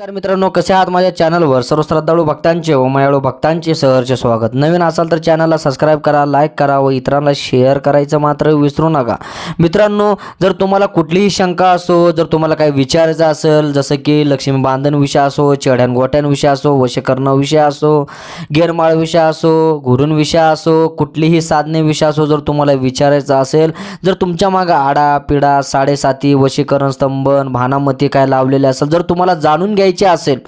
नमस्कार मित्रांनो कसे आहात माझ्या चॅनलवर? सर्व श्रद्धाळू भक्तांचे व मयाळू भक्तांचे सहर्ष स्वागत. नवीन असाल तर चॅनलला सबस्क्राईब करा लाईक करा व इतरांना शेअर करायचं मात्र विसरू नका. मित्रांनो जर तुम्हाला कुठलीही शंका असो जर तुम्हाला काही विचारायचं असेल जसं की लक्ष्मी बांधन विषय असो चेड्यान गोट्यान विषय असो वशीकरण विषय असो गेरमाळ विषय असो घुरून विषय असो कुठलीही साधने विषय असो जर तुम्हाला विचारायचं असेल जर तुमच्या मागं आडा पिडा साडेसाती वशीकरण स्तंभन भानामती काय लावलेले असेल जर तुम्हाला जाणून घ्यायचं असेल.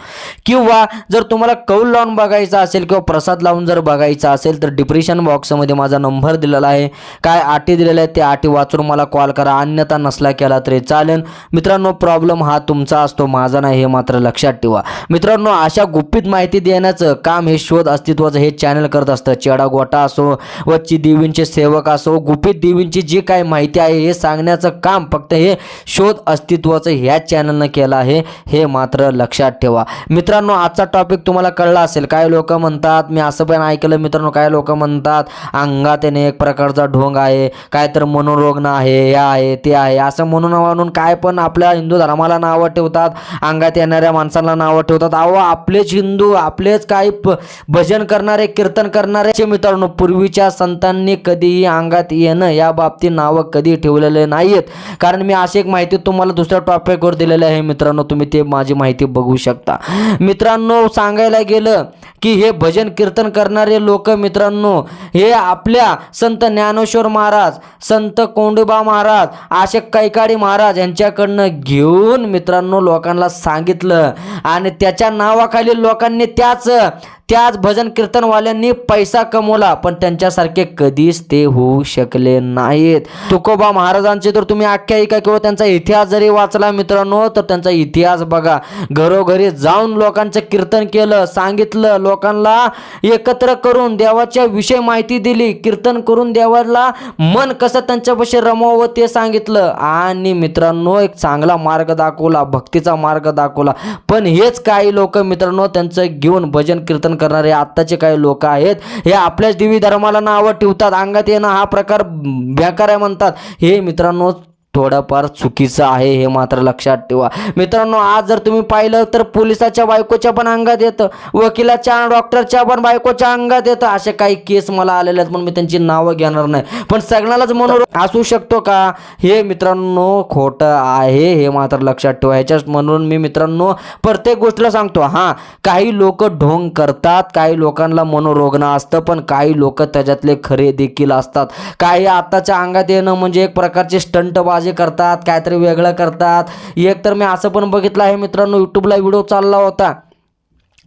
किंवा जर तुम्हाला कौल लावून बघायचा असेल किंवा प्रसाद लावून जर बघायचा असेल तर डिप्रेशन बॉक्समध्ये माझा नंबर दिलेला आहे. काय आटी दिलेल्या आहेत ते आटी वाचून मला कॉल करा. अन्यथा नसला केला तरी चालेल. मित्रांनो प्रॉब्लेम हा तुमचा असतो माझा नाही हे मात्र लक्षात ठेवा. मित्रांनो अशा गुपित माहिती देण्याचं काम हे शोध अस्तित्वाचं हे चॅनल करत असतं. चेडा गोटा असो वच्ची देवींचे सेवक असो गुपित देवींची जी काय माहिती आहे हे सांगण्याचं काम फक्त हे शोध अस्तित्वाचं ह्या चॅनलनं केलं आहे हे मात्र लक्षात ठेवा. मित्रांनो आजचा टॉपिक तुम्हाला कळला असेल. काय लोक म्हणतात? मी असं पण ऐकलं मित्रांनो काय लोक म्हणतात? अंगात येणे एक प्रकारचा ढोंग आहे. काय तर मनोरोग्न आहे हे आहे ते आहे. असं म्हणून म्हणून काय पण आपल्या हिंदू धर्माला नावं ठेवतात अंगात येणाऱ्या माणसांना नावं ठेवतात. अहो आपलेच हिंदू आपलेच काही प- भजन करणारे कीर्तन करणारे मित्रांनो पूर्वीच्या संतांनी कधीही अंगात येणं या बाबतीत नावं कधी ठेवलेले नाहीत कारण मी अशी एक माहिती तुम्हाला दुसऱ्या टॉपिकवर दिलेली आहे मित्रांनो तुम्ही ते माझी माहिती बघ शकता. मित्रांनो सांगायला गेलं की हे भजन कीर्तन करणारे लोक मित्रांनो हे आपल्या संत ज्ञानेश्वर महाराज संत कोंडोबा महाराज असे कैकाडी महाराज यांच्याकडनं घेऊन मित्रांनो लोकांना सांगितलं. आणि त्याच्या नावाखाली लोकांनी त्याच त्याच भजन कीर्तनवाल्यांनी पैसा कमवला पण त्यांच्यासारखे कधीच ते होऊ शकले नाहीत. तुकोबा महाराजांचे तर तुम्ही आख्यायिका किंवा त्यांचा इतिहास जरी वाचला मित्रांनो तर त्यांचा इतिहास बघा. घरोघरी जाऊन लोकांचं कीर्तन केलं सांगितलं लोकांना एकत्र करून देवाच्या विषय माहिती दिली कीर्तन करून देवाला मन कसं त्यांच्यापाशी रमवावं ते सांगितलं. आणि मित्रांनो एक चांगला मार्ग दाखवला भक्तीचा मार्ग दाखवला. पण हेच काही लोक मित्रांनो त्यांचं घेऊन भजन कीर्तन करणारे आत्ताचे काही लोक आहेत. हे आपल्याच देवी धर्माला नावं ठेवतात. अंगात येणं हा प्रकार बेकार आहे म्हणतात. हे मित्रांनो थोडंफार चुकीचं आहे हे मात्र लक्षात ठेवा. मित्रांनो आज जर तुम्ही पाहिलं तर पोलिसाच्या बायकोच्या पण अंगात येतं. वकिलाच्या डॉक्टरच्या पण बायकोच्या अंगात येतं. असे काही केस मला आलेले आहेत पण मी त्यांची नावं घेणार नाही. पण सगळ्यालाच मनोरोग असू शकतो का? हे मित्रांनो खोटं आहे हे मात्र लक्षात ठेवा. ह्याच्या म्हणून मी मित्रांनो प्रत्येक गोष्टीला सांगतो हां काही लोक ढोंग करतात काही लोकांना मनोरोगणं असतं पण काही लोक त्याच्यातले खरे देखील असतात. काही आताच्या अंगात येणं म्हणजे एक प्रकारचे स्टंटबाजी करतात काहीतरी वेगळं करतात. एक तर मी असं पण बघितलं आहे मित्रांनो यूट्यूबला व्हिडिओ चालला होता.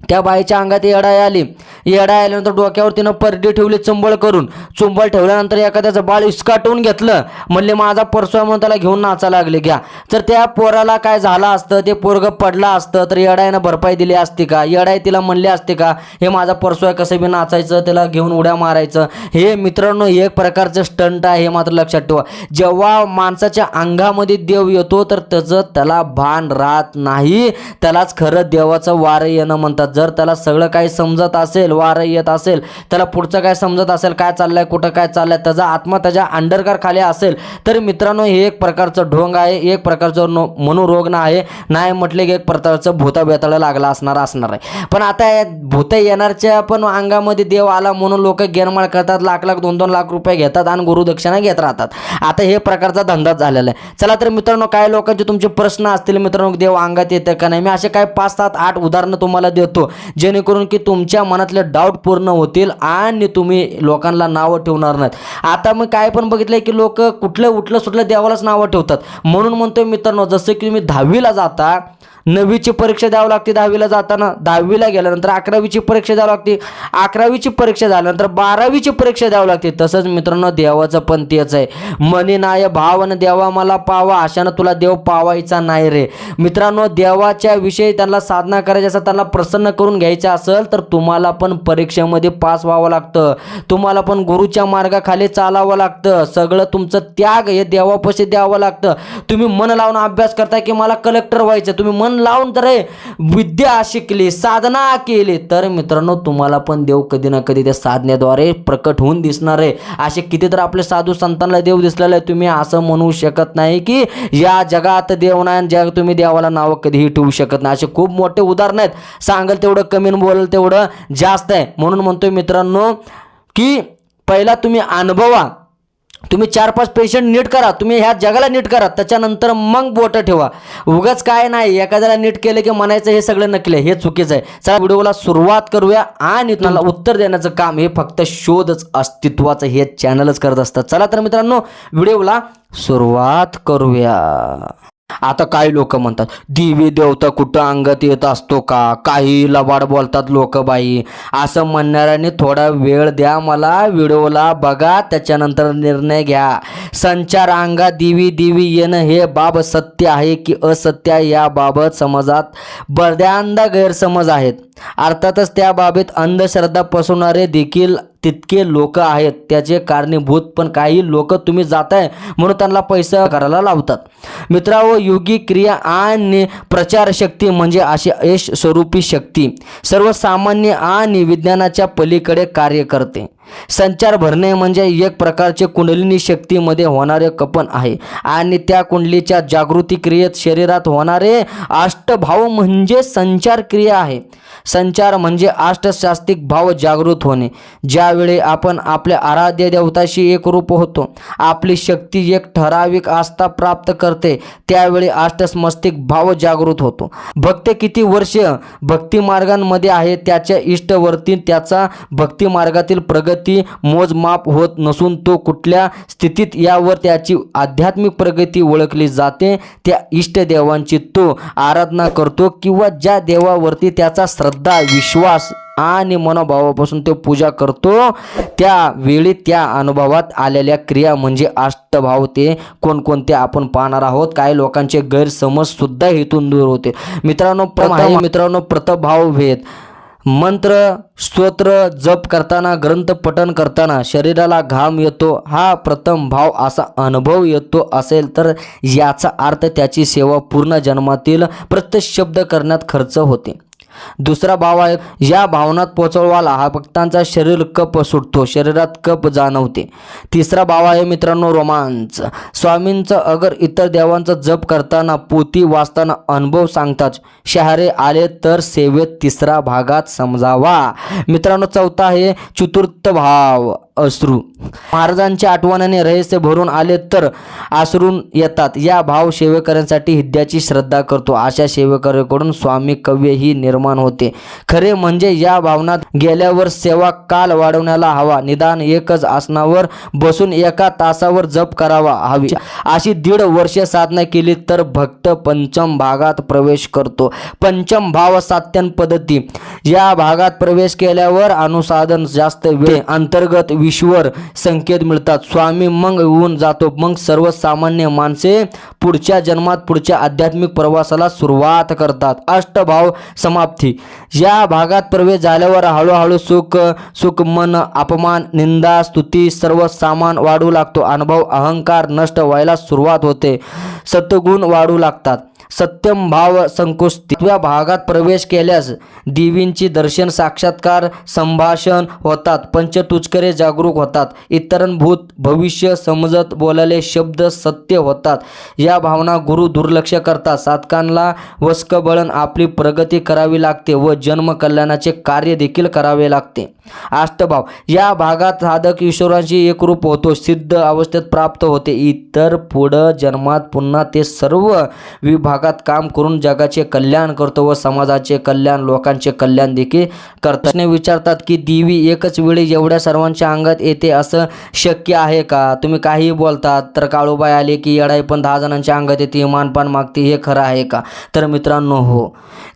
त्या बाईच्या अंगात येडाय आली. येडाय आल्यानंतर डोक्यावर तिनं परडी ठेवली चुंबळ करून. चुंबळ ठेवल्यानंतर एखाद्याचं बाळ इसकाटून घेतलं. म्हणले माझा परसो म्हणून त्याला घेऊन नाचा लागले घ्या. तर त्या पोराला काय झालं असतं? ते पोरगं पडलं असतं. तर येडायनं भरपाई दिली असती का? येडाय तिला म्हणले असते का हे माझा परसो आहे कसं बी नाचायचं? त्याला घेऊन उड्या मारायचं. हे मित्रांनो एक प्रकारचं स्टंट आहे हे मात्र लक्षात ठेवा. जेव्हा माणसाच्या अंगामध्ये देव येतो तर त्याचं त्याला भान राहत नाही. त्यालाच खरं देवाचं वारं येणं म्हणतात. जर त्याला सगळं काही समजत असेल वारं येत असेल त्याला पुढचं काय समजत असेल काय चाललंय कुठं काय चाललंय त्याचा आत्मा त्याच्या अंडरकार खाली असेल तर मित्रांनो हे एक प्रकारचं ढोंग आहे एक प्रकारचं नो मनोरोगण आहे. नाही म्हटले की एक प्रकारचं भूता बेताळं लागला असणार असणार आहे. पण आता या भूत येणारच्या पण अंगामध्ये देव आला म्हणून लोक गेरमाळ करतात लाख लाख दोन दोन लाख रुपये घेतात आणि गुरुदक्षिणा घेत राहतात. आता हे प्रकारचा धंदाच झालेला आहे. चला तर मित्रांनो काय लोकांचे तुमचे प्रश्न असतील मित्रांनो देव अंगात येतं का नाही? मी असे काय पाच सात आठ उदाहरणं तुम्हाला देतो. जेणेकरून की तुमच्या मनातले डाऊट पूर्ण होतील आणि तुम्ही लोकांना नावं ठेवणार नाहीत. आता मी काय पण बघितलंय की लोक कुठलं उठलं सुटलं देवालाच नावं ठेवतात. म्हणून म्हणतोय मित्रांनो जसं की तुम्ही दहावीला जाता नववीची परीक्षा द्यावी लागते दहावीला जाताना. दहावीला गेल्यानंतर अकरावीची परीक्षा द्यावी लागते. अकरावीची परीक्षा झाल्यानंतर बारावीची परीक्षा द्यावी लागते. तसंच मित्रांनो देवाचं पण तेच आहे. मनी नाय भावन देवा मला पावा. अशानं तुला देव पावायचा नाही रे. मित्रांनो देवाच्या विषयी त्यांना साधना करायची असं त्यांना प्रसन्न करून घ्यायचं असेल तर तुम्हाला पण परीक्षेमध्ये पास व्हावं लागतं. तुम्हाला पण गुरुच्या मार्गाखाली चालावं लागतं. सगळं तुमचं त्याग हे देवापाशी द्यावं लागतं. तुम्ही मन लावून अभ्यास करताय की मला कलेक्टर व्हायचं तुम्ही मन मन लावून तर विद्या शिकली साधना केली. तर मित्रांनो तुम्हाला पण देव कधी ना कधी त्या साधनेद्वारे प्रकट होऊन दिसणार आहे. असे किती तर आपले साधू संतांना देव दिसलेला आहे तुम्ही असं म्हणू शकत नाही की या जगात देव नाही जग तुम्ही देवाला नावं कधीही ठेवू शकत नाही. असे खूप मोठे उदाहरण आहेत. सांगाल तेवढं कमी बोलेल बोलाल तेवढं जास्त आहे. म्हणून म्हणतोय मित्रांनो की पहिला तुम्ही अनुभवा. तुम्ही चार पाच पेशंट नीट करा तुम्ही ह्या जगाला नीट करा त्याच्यानंतर मग बोटं ठेवा. उगाच काय नाही एखाद्याला नीट केलं की म्हणायचं हे सगळं नकले हे चुकीचं आहे. चला व्हिडिओला सुरुवात करूया आणि तुम्हाला उत्तर देण्याचं काम हे फक्त शोधच अस्तित्वाचं हे चॅनलच करत असतात चला तर मित्रांनो व्हिडिओला सुरुवात करूया. आता काही लोक म्हणतात देवी देवता कुठं अंगात येत असतो का? काही लबाड बोलतात लोक बाई. असं म्हणणाऱ्याने थोडा वेळ द्या मला व्हिडिओला बघा त्याच्यानंतर निर्णय घ्या. संचार अंगात देवी देवी येणं हे बाब सत्य आहे की असत्य आहे याबाबत समाजात बऱ्याचदा गैरसमज आहेत. अर्थातच त्या बाबीत अंधश्रद्धा पसवणारे देखील तितके लोक आहेत. त्याचे कारणीभूत पण काही लोक तुम्ही जाताय म्हणून त्यांना पैसा करायला लावतात. मित्रांनो योगी क्रिया आणि प्रचार शक्ती म्हणजे अशी यश स्वरूपी शक्ती. सर्वसामान्य आणि विज्ञानाच्या पलीकडे कार्य करते. संचार भरणे म्हणजे एक प्रकारचे कुंडलिनी शक्तीमध्ये होणारे कपन आहे. आणि त्या कुंडलीच्या जागृती क्रियेत शरीरात होणारे अष्टभाव म्हणजे संचार क्रिया आहे. संचार म्हणजे अष्टशास्तिक भाव जागृत होणे. ज्यावेळी आपण आपल्या आराध्य देवताशी एकरूप होतो आपली शक्ती एक ठराविक आस्था प्राप्त करते त्यावेळी अष्टस्मस्तिक भाव जागृत होतो. भक्त किती वर्ष भक्तिमार्गांमध्ये आहे त्याच्या इष्टवर्ती त्याचा भक्तिमार्गातील प्रगती प्रगती मोजमाप होत नसून तो कुठल्या स्थितीत यावर त्याची आध्यात्मिक प्रगती ओळखली जाते त्या इष्टदेवांची तो आराधना करतो किंवा ज्या देवावरती त्याचा श्रद्धा विश्वास आणि मनोभावापासून तो पूजा करतो त्यावेळी त्या अनुभवात आलेल्या क्रिया म्हणजे अष्टभाव. ते कोणकोणते आपण पाहणार आहोत काही लोकांचे गैरसमज सुद्धा दूर होते. मित्रांनो प्रथम मित्रांनो प्रतभाव भेद मंत्र स्तोत्र जप करताना ग्रंथ पठण करताना शरीराला घाम येतो हा प्रथम भाव असा अनुभव येतो असेल तर याचा अर्थ त्याची सेवा पूर्ण जन्मातील प्रत्येक शब्द करण्यात खर्च होते. दुसरा भाव आहे या भावनात पोचवाला हा भक्तांचा शरीर कप सुटतो शरीरात कप जाणवते. तिसरा भाव आहे मित्रांनो रोमांच. स्वामींचं अगर इतर देवांचा जप करताना पोती वाचताना अनुभव सांगताच शहारे आले तर सेवेत तिसरा भागात समजावा. मित्रांनो चौथा आहे चतुर्थ भाव. अश्रू. महाराजांच्या आठवणाने रहस्य भरून आले तर आसरून येतात. या भाव सेवेकऱ्यांसाठी हिद्याची श्रद्धा करतो. अशा सेवेकऱ्याकडून स्वामी कव्यही निर्माण होते. खरे म्हणजे या भावनात गेल्यावर सेवा काल वाढवण्याला हवा. निदान एकच आसनावर बसून एका तासावर जप करावा हवी. अशी दीड वर्ष साधना केली तर भक्त पंचम भागात प्रवेश करतो. पंचम भाव सात्यन पद्धती. या भागात प्रवेश केल्यावर अनुसाधन जास्त वेळ अंतर्गत विश्वर संकेत मिळतात. स्वामी मग येऊन जातो. मग सर्वसामान्य माणसे पुढच्या जन्मात पुढच्या आध्यात्मिक प्रवासाला सुरुवात करतात. अष्टभाव समाप्ती. या भागात प्रवेश झाल्यावर हळूहळू सुख सुख मन अपमान निंदा स्तुती सर्व सामान वाढू लागतो. अनुभव अहंकार नष्ट व्हायला सुरुवात होते. सत्वगुण वाढू लागतात. सत्यम भाव संकुश या भागात प्रवेश केल्यास देवींची दर्शन साक्षात्कार संभाषण होतात. पंचटुचकरे जागरूक होतात. इतरांभूत भविष्य समजत बोलाले शब्द सत्य होतात. या भावना गुरु दुर्लक्ष करतात. साधकांना वस्कबळण आपली प्रगती करावी लागते व जन्म कल्याणाचे कार्य देखील करावे लागते. अष्टभाव. या भागात साधक ईश्वरांशी एकरूप होतो सिद्ध अवस्थेत प्राप्त होते. इतर पुढं जन्मात पुन्हा ते सर्व विभागात काम करून जगाचे कल्याण करतो व समाजाचे कल्याण लोकांचे कल्याण देखील करतात. विचारतात की देवी एकच वेळी एवढ्या सर्वांच्या अंगात येते असं शक्य आहे का? तुम्ही काहीही बोलतात तर काळूबाई आले की येडाई पण दहा जणांच्या अंगात येते मानपान मागते हे खरं आहे का? तर मित्रांनो हो.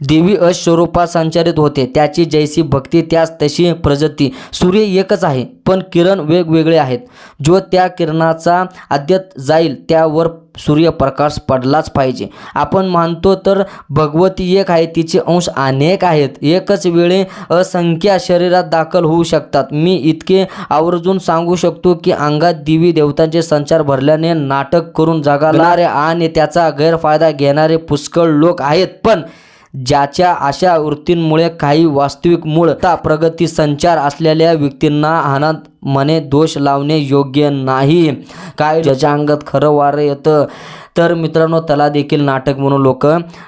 देवी अशस्वरूपात संचारित होते. त्याची जैसी भक्ती त्यास तशी प्रज प्रजाती. सूर्य एकच आहे पण किरण वेगवेगळे आहेत. जो त्या किरणाचा अद्यात जाईल त्यावर सूर्यप्रकाश पडलाच पाहिजे. आपण मानतो तर भगवती एक आहे तिचे अंश अनेक आहेत. एकच वेळे असंख्य शरीरात दाखल होऊ शकतात. मी इतके आवर्जून सांगू शकतो की अंगात देवी देवतांचे संचार भरल्याने नाटक करून जगाणारे आणि त्याचा गैरफायदा घेणारे पुष्कळ लोक आहेत. पण ज्याच्या अशा वृत्तींमुळे काही वास्तविक मूळ प्रगती संचार असलेल्या व्यक्तींना अनाथ मने दोष लावणे योग्य नाही. काय ज्याच्या अंगात खरं वारं येतं? तर मित्रांनो त्याला देखील नाटक म्हणून लोक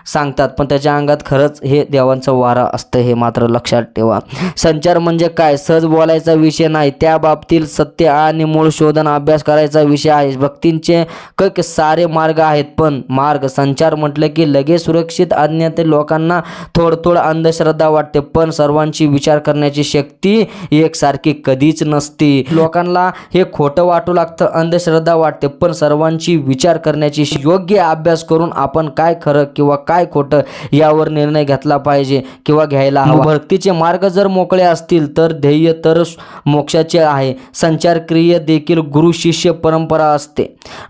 सांगतात पण त्याच्या अंगात खरंच हे देवांचं वारा असतं हे मात्र लक्षात ठेवा. संचार म्हणजे काय? सहज बोलायचा विषय नाही. त्या बाबतीत सत्य आणि मूळ शोधन अभ्यास करायचा विषय आहे. भक्तींचे क सारे मार्ग आहेत पण मार्ग संचार म्हटलं की लगेच सुरक्षित अज्ञात लोकांना थोड थोडं अंधश्रद्धा वाटते पण सर्वांची विचार करण्याची शक्ती एकसारखी कधीच नसते. लोकांना हे खोटं वाटू लागतं अंधश्रद्धा वाटते पण सर्वांची विचार करण्याची योग्य अभ्यास करून आपण काय खरं किंवा काय खोटं यावर निर्णय घेतला पाहिजे किंवा घ्यायला हवा. भक्तीचे मार्ग जर मोकळे असतील तर ध्येय तर मोक्षाचे आहे. संचार क्रिये देखील गुरु शिष्य परंपरा असते.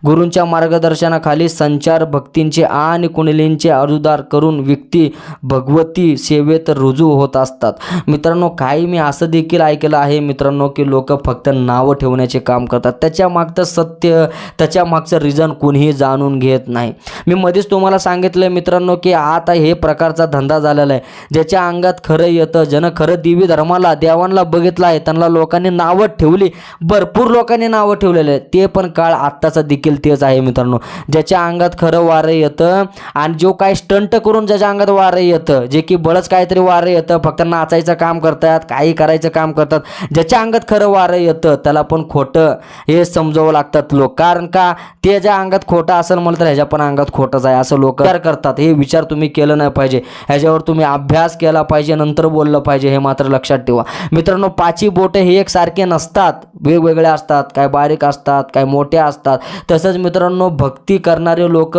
गुरूंच्या मार्गदर्शनाखाली संचार भक्तींचे आणि कुंडलींचे अरुदार करून व्यक्ती भगवती सेवेत रुजू होत असतात. मित्रांनो काही मी असं देखील ऐकलं आहे मित्रांनो की लोक फक्त नावं ठेवण्याचे काम करतात. त्याच्या मागचं सत्य त्याच्या मागचं रिझन कोणीही जाणून घेत नाही. मी मध्येच तुम्हाला सांगितलं मित्रांनो की आता हे प्रकारचा धंदा झालेला आहे. ज्याच्या अंगात खरं येतं ज्यानं खरं देवी धर्माला देवांना बघितलं आहे त्यांना लोकांनी नावं ठेवली. भरपूर लोकांनी नावं ठेवलेले आहे ते पण काळ आत्ताचा देखील तेच आहे मित्रांनो. ज्याच्या अंगात खरं वारं येतं आणि जो काय स्टंट करून ज्याच्या अंगात वारं येतं जे की बळच काहीतरी वारं येतं फक्त नाचायचं काम करतात काही करायचं काम करतात. ज्याच्या अंगात खरं वारं येतं त्याला पण खोटं हे समजावं लागतात लोक. कारण का? ते ज्या अंगात खोटं असेल म्हणलं तर ह्याच्या पण अंगात खोटंच आहे असं लोक विचार करतात. हे विचार तुम्ही केलं नाही पाहिजे. ह्याच्यावर तुम्ही अभ्यास केला पाहिजे नंतर बोललं पाहिजे हे मात्र लक्षात ठेवा. मित्रांनो पाची बोटे हे एकसारखे नसतात. वेगवेगळे असतात काय बारीक असतात काय मोठे असतात. तसंच मित्रांनो भक्ती करणारे लोक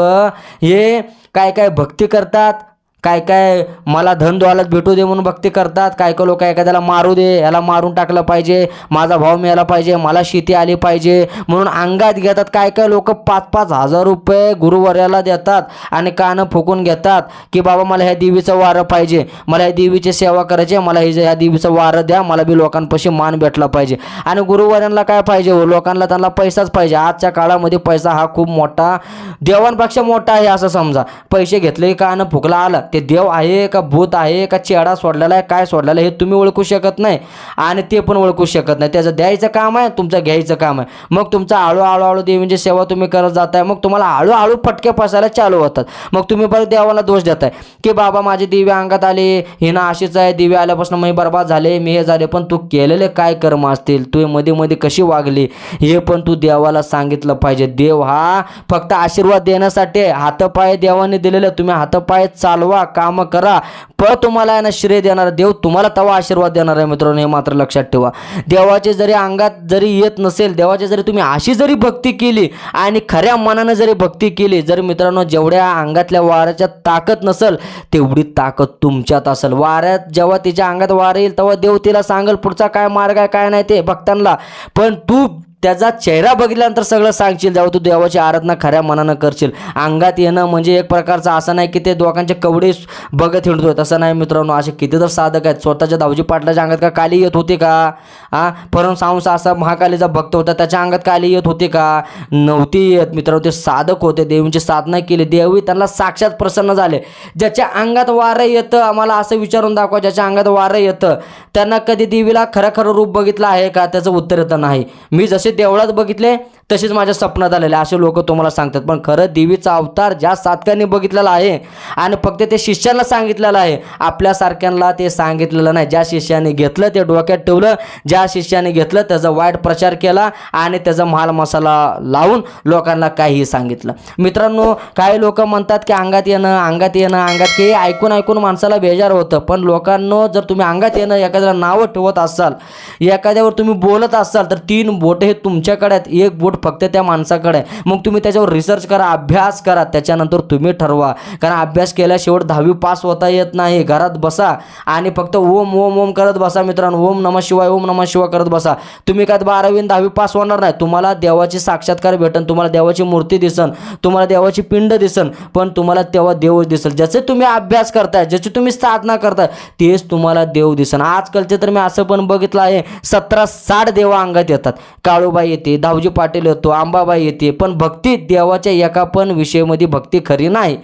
हे काय काय भक्ती करतात? काय काय मला धन भेटू दे म्हणून भक्ती करतात. काय काय लोक एखाद्याला मारू दे याला मारून टाकलं पाहिजे माझा भाव मिळाला पाहिजे मला शेती आली पाहिजे म्हणून अंगात घेतात. काय काय लोक पाच पाच हजार रुपये गुरुवर्याला देतात आणि कानं फुकून घेतात की बाबा मला ह्या देवीचं वारं पाहिजे मला ह्या देवीची सेवा करायची आहे, मला हे ह्या देवीचं वारं द्या मला बी लोकांपाशी मान भेटला पाहिजे. आणि गुरुवर्यांना काय पाहिजे? हो लोकांना त्यांना पैसाच पाहिजे. आजच्या काळामध्ये पैसा हा खूप मोठा देवांपेक्षा मोठा आहे असं समजा. पैसे घेतले कानं फुकला आलं. ते देव आहे का भूत आहे का चेहरा सोडलेला आहे काय सोडलेला आहे हे तुम्ही ओळखू शकत नाही आणि ते पण ओळखू शकत नाही. त्याचं द्यायचं काम आहे तुमचं घ्यायचं काम आहे. मग तुमचा हळू हळूहळू देवींची सेवा तुम्ही करत जाताय मग तुम्हाला हळूहळू फटके फसायला चालू होतात. मग तुम्ही परत देवाला दोष देताय की बाबा माझी दिव्य अंगात आली हिनं अशीच आहे दिवे आल्यापासून मी बर्बाद झाले मी हे झाले पण तू केलेले काय कर्म असतील? तू मध्ये मध्ये कशी वागली? हे पण तू देवाला सांगितलं पाहिजे. देव हा फक्त आशीर्वाद देण्यासाठी हातपाय देवाने दिलेले तुम्ही हातपाय चालवा. काम करा. प तुम्हाला आहे ना श्रेय देणारा देव तुम्हाला तवा आशीर्वाद देणार आहे मित्रांनो हे मात्र लक्षात ठेवा. देवाचे जरी अंगात जरी येत नसेल देवाचे जरी तुम्ही अशी जरी भक्ती केली आणि खऱ्या मनानं जरी भक्ती केली जर मित्रांनो जेवढ्या अंगातल्या वाऱ्याच्या ताकद नसेल तेवढी ताकद तुमच्यात असेल. वाऱ्यात जेव्हा तिच्या अंगात वारं येईल तेव्हा देव तिला सांगेल पुढचा काय मार्ग आहे काय नाही ते भक्तांना. पण तू त्याचा चेहरा बघितल्यानंतर सगळं सांगशील जाऊ तू देवाची आराधना खऱ्या मनानं करशील. अंगात येणं म्हणजे एक प्रकारचं असं नाही की ते दोघांचे कवडे बघत हिंडतोय तसं नाही मित्रांनो असे किती तर साधक आहेत. स्वतःच्या दावजी पाटलाच्या अंगात का काली येत होते का? हा परम सांस असा महाकालीचा भक्त होता. त्याच्या अंगात काली येत होते का? नव्हती येत. मित्रांनो ते साधक होते. देवींची साधना केली. देवी त्यांना साक्षात प्रसन्न झाले. ज्याच्या अंगात वारं येतं आम्हाला असं विचारून दाखवा ज्याच्या अंगात वारं येतं त्यांना कधी देवीला खरं खरं रूप बघितलं आहे का? त्याचं उत्तर येतं नाही. मी जसे देवळात बघितले. तसेच माझ्या स्वप्नात आलेले असे लोक तुम्हाला सांगतात. पण खरं देवीचा अवतार ज्या साधकांनी बघितलेला आहे आणि फक्त ते शिष्यांना सांगितलेलं आहे आपल्यासारख्यांना ते सांगितलेलं नाही. ज्या शिष्याने घेतलं ते डोक्यात ठेवलं ज्या शिष्याने घेतलं त्याचा वाईट प्रचार केला आणि त्याचा माल मसाला लावून लोकांना काहीही सांगितलं. मित्रांनो काही लोक म्हणतात की अंगात येणं अंगात येणं अंगात की ऐकून ऐकून माणसाला बेजार होतं. पण लोकांनो जर तुम्ही अंगात येणं एखाद्याला नावं ठेवत असाल एखाद्यावर तुम्ही बोलत असाल तर तीन बोट हे तुमच्याकडे आहेत. एक बोट फक्त त्या माणसाकडे आहे. मग तुम्ही त्याच्यावर रिसर्च करा अभ्यास करा त्याच्यानंतर तुम्ही ठरवा. कारण अभ्यास केल्याशिवाय दहावी पास होता येत नाही. घरात बसा आणि फक्त ओम ओम ओम करत बसा मित्रांनो. ओम नम शिवाय ओम नम शिवाय करत बसा. तुम्ही काय बारावी दहावी पास होणार नाही. तुम्हाला देवाची साक्षात्कार भेटन तुम्हाला देवाची मूर्ती दिसन तुम्हाला देवाची पिंड दिसन पण तुम्हाला तेव्हा देव दिसेल. ज्याचे तुम्ही अभ्यास करताय ज्याची तुम्ही साधना करताय तेच तुम्हाला देव दिसन. आजकालचे तर मी असं पण बघितलं आहे सतरा साठ देवा अंगात येतात. काळूबाई येते दावजी पाटील आपलं तो आंबाबाई येते. पण भक्ती देवाच्या एका पण विषयामध्ये भक्ती खरी नाही.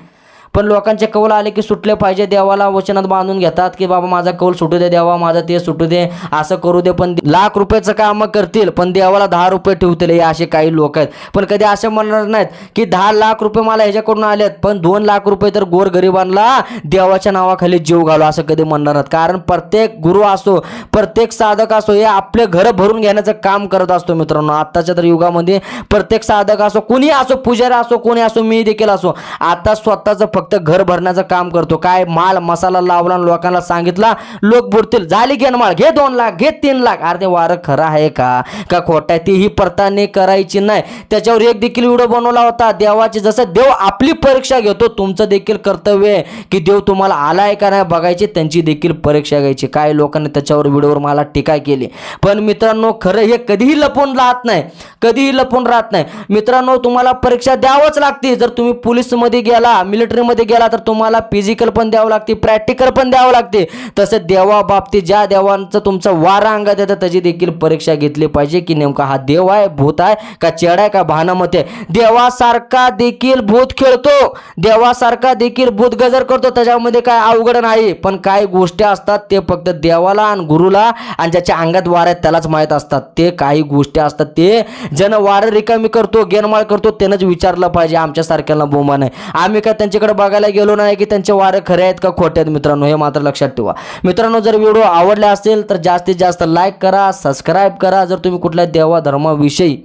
पण लोकांचे कौल आले की सुटले पाहिजे देवाला वचनात बांधून घेतात की बाबा माझा कौल सुटू दे देवा माझा ते सुटू दे असं करू दे. पण लाख रुपयाचं काम करतील पण देवाला दहा रुपये ठेवतील हे असे काही लोक आहेत. पण कधी असं म्हणणार नाहीत की दहा लाख रुपये मला ह्याच्याकडून आलेत पण दोन लाख रुपये तर गोरगरिबांना देवाच्या नावाखाली जीव घालू असं कधी म्हणणार नाहीत. कारण प्रत्येक गुरु असो प्रत्येक साधक असो हे आपले घरं भरून घेण्याचं काम करत असतो मित्रांनो. आत्ताच्या तर युगामध्ये प्रत्येक साधक असो कुणी असो पुजारी असो कोणी असो मी देखील असो आता स्वतःचं फक्त घर भरण्याचं काम करतो. काय माल मसाला लावला आणि लोकांना सांगितला लोक बुडतील झाली घेणमाळ घे दोन लाख घे तीन लाख. अरे ते वारं खरं आहे का? का खोटं आहे ती ही पडताळणी करायची नाही? त्याच्यावर एक देखील व्हिडिओ बनवला होता. देवाची जसं देव आपली परीक्षा घेतो तुमचं देखील कर्तव्य आहे की देव तुम्हाला आलाय का नाही बघायची त्यांची देखील परीक्षा घ्यायची. काय लोकांनी त्याच्यावर व्हिडिओवर मला टीका केली. पण मित्रांनो खरं हे कधीही लपून राहत नाही. कधीही लपून राहत नाही. मित्रांनो तुम्हाला परीक्षा द्यावंच लागते जर तुम्ही पोलीसमध्ये गेला मिलिटरी मध्ये गेला तर तुम्हाला फिजिकल पण द्यावं लागते प्रॅक्टिकल पण द्यावं लागते. तसं देवा बाबतीत ज्या देवांचं तुमचं वारा अंगात येतं त्याची देखील परीक्षा घेतली पाहिजे की नेमका हा देव आहे भूत आहे का चेड आहे का भानामत आहे. देवासारखा देखील भूत खेळतो. देवासारखा देखील भूत गजर करतो. त्याच्यामध्ये काय अवघड नाही पण काही गोष्टी असतात ते फक्त देवाला आणि गुरुला आणि ज्याच्या अंगात वार आहेत त्यालाच माहीत असतात. ते काही गोष्टी असतात ते जन वारं रिकामी करतो गेनमाळ करतो त्यानंच विचारलं पाहिजे आमच्यासारख्याला बोमा नाही आम्ही काय त्यांच्याकडे बघायला गेलो नाही की त्यांचे वारे खरे आहेत का खोटे आहेत मित्रांनो हे मात्र लक्षात ठेवा. मित्रांनो जर व्हिडिओ आवडले असेल तर जास्तीत जास्त लाईक करा सबस्क्राईब करा. जर तुम्ही कुठल्या देवा धर्माविषयी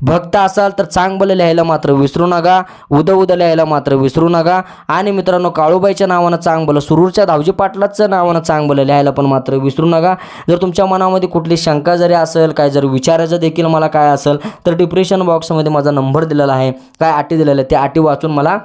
भक्त असाल तर चांगलं लिहायला मात्र विसरू नका. उदं उदं लिहायला मात्र विसरू नका. आणि मित्रांनो काळूबाईच्या नावानं चांगलं सुरूरच्या धावजी पाटलाचं नावानं चांगलं लिहायला पण मात्र विसरू नका. जर तुमच्या मनामध्ये कुठली शंका जरी असेल काय जर विचारायचं देखील मला काय असेल तर डिप्रेशन बॉक्समध्ये माझा नंबर दिलेला आहे. काय अटी दिलेला आहे त्या अटी वाचून मला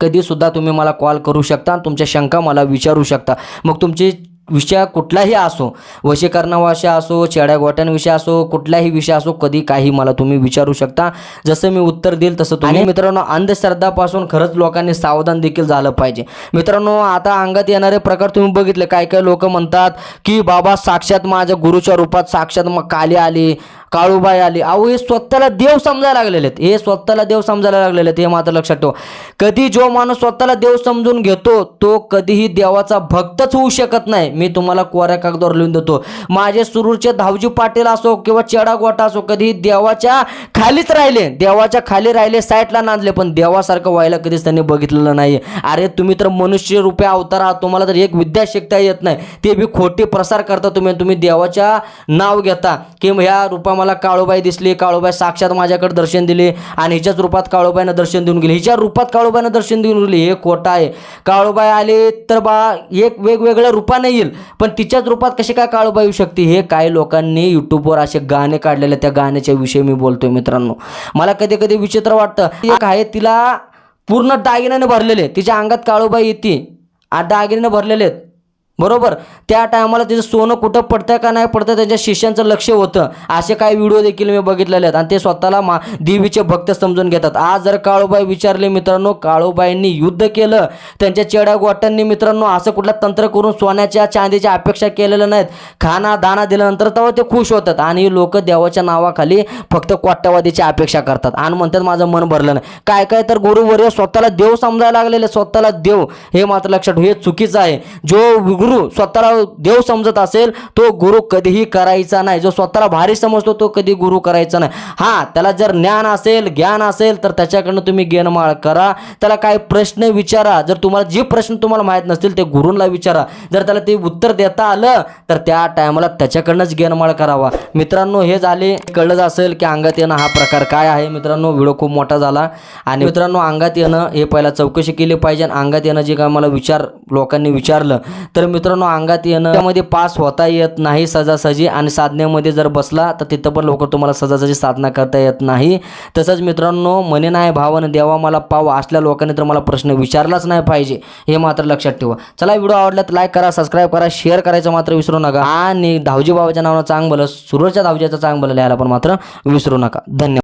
कधीसुद्धा तुम्ही मला कॉल करू शकता आणि तुमच्या शंका मला विचारू शकता. मग तुमची विषय कुठलाही असो वशीकरणाविषय असो चेड्या गोट्यांविषयी असो कुठलाही विषय असो कधी काही मला तुम्ही विचारू शकता. जसं मी उत्तर देईल तसं तुम्ही मित्रांनो अंधश्रद्धापासून खरंच लोकांनी सावधान देखील झालं पाहिजे. मित्रांनो आता अंगात येणारे प्रकार तुम्ही बघितले. काय काय लोक म्हणतात की बाबा साक्षात माझ्या गुरुच्या रूपात साक्षात मग काली आली. काळूबाई आली. अहो हे स्वतःला देव समजायला लागलेले आहेत. हे स्वतःला देव समजायला लागलेले आहेत. हे मात्र लक्षात ठेवा. कधी जो माणूस स्वतःला देव समजून घेतो तो कधीही देवाचा भक्तच होऊ शकत नाही. मी तुम्हाला कोऱ्या कागदावर लिहून देतो. माझे सुरूरचे धावजी पाटील असो किंवा चेडा गोटा असो कधीही देवाच्या खालीच राहिले. देवाच्या खाली राहिले साईडला नांदले पण देवासारखं व्हायला कधीच त्यांनी बघितलेलं नाही अरे तुम्ही तर मनुष्य रुपये अवतार आहात. तुम्हाला तर एक विद्या शिकता येत नाही. ते बी खोटे प्रसार करता तुम्ही तुम्ही देवाच्या नाव घेता. की ह्या रूपामध्ये मला काळूबाई दिसली काळूबाई साक्षात माझ्याकडे दर्शन दिले आणि हिच्याच रूपात काळूबाईनं दर्शन देऊन गेली. हिच्या रूपात काळूबाईनं दर्शन देऊन गेली हे खोटं आहे. काळूबाई आले तर बा एक वेगवेगळ्या रूपाने येईल पण तिच्याच रूपात कशी काय काळूबाई येऊ शकते? हे काही लोकांनी यूट्यूबवर असे गाणे काढलेले त्या गाण्याच्या विषयी मी बोलतोय मित्रांनो. मला कधी कधी विचित्र वाटतं एक आहे तिला पूर्ण दागिन्याने भरलेले तिच्या अंगात काळूबाई येते आ दागिन्याने भरलेले आहेत. बरोबर? त्या टायमाला त्याचं सोनं कुठं पडतंय का नाही पडतं त्यांच्या शिष्यांचं लक्ष होतं. असे काही व्हिडिओ देखील मी बघितलेले आहेत. आणि ते स्वतःला मा देवीचे भक्त समजून घेतात. आज जर काळूबाई विचारले मित्रांनो काळूबाईंनी युद्ध केलं त्यांच्या चेड्या गोट्यांनी मित्रांनो असं कुठलं तंत्र करून सोन्याच्या चांदीच्या अपेक्षा केलेल्या नाहीत. खाना दाना दिल्यानंतर तेव्हा ते खुश होतात. आणि लोक देवाच्या नावाखाली फक्त कोट्यावादीची अपेक्षा करतात. आणि म्हणतात माझं मन भरलं नाही. काय काय तर गुरुवर्य स्वतःला देव समजायला लागलेले स्वतःला देव हे मात्र लक्षात ठेव, हे चुकीचं आहे. जो गुरु स्वतःला देव समजत असेल तो गुरु कधीही करायचा नाही. जो स्वतःला भारी समजतो तो कधी गुरु करायचा नाही. हा त्याला जर ज्ञान असेल ज्ञान असेल तर त्याच्याकडनं तुम्ही गेनमाळ करा. त्याला काय प्रश्न विचारा. जर तुम्हाला जे प्रश्न तुम्हाला माहीत नसतील ते गुरूंना विचारा. जर त्याला ते उत्तर देता आलं तर त्या टायमाला त्याच्याकडनंच गेनमाळ करावा. मित्रांनो हे झाले. कळलंच असेल की अंगात येणं हा प्रकार काय आहे. मित्रांनो व्हिडिओ खूप मोठा झाला. आणि मित्रांनो अंगात येणं हे पहिला चौकशी केली पाहिजे. आणि अंगात येणं जे काय मला विचार लोकांनी विचारलं तर मित्रांनो अंगात येणं त्यामध्ये पास होता येत नाही सजासजी आणि साधनेमध्ये जर बसला तर तिथं पण लवकर तुम्हाला सजासजी साधना करता येत नाही. तसंच मित्रांनो म्हणे नाही भावन देवा मला पाव असल्या लोकांनी तर मला प्रश्न विचारलाच नाही पाहिजे हे मात्र लक्षात ठेवा. चला व्हिडिओ आवडला तर लाईक करा सबस्क्राईब करा शेअर करायचं मात्र विसरू नका. आणि धावजी बाबाच्या नावानं चांग भलं सुरजच्या धावजीचं चांग भलं लिहायला पण मात्र विसरू नका. धन्यवाद.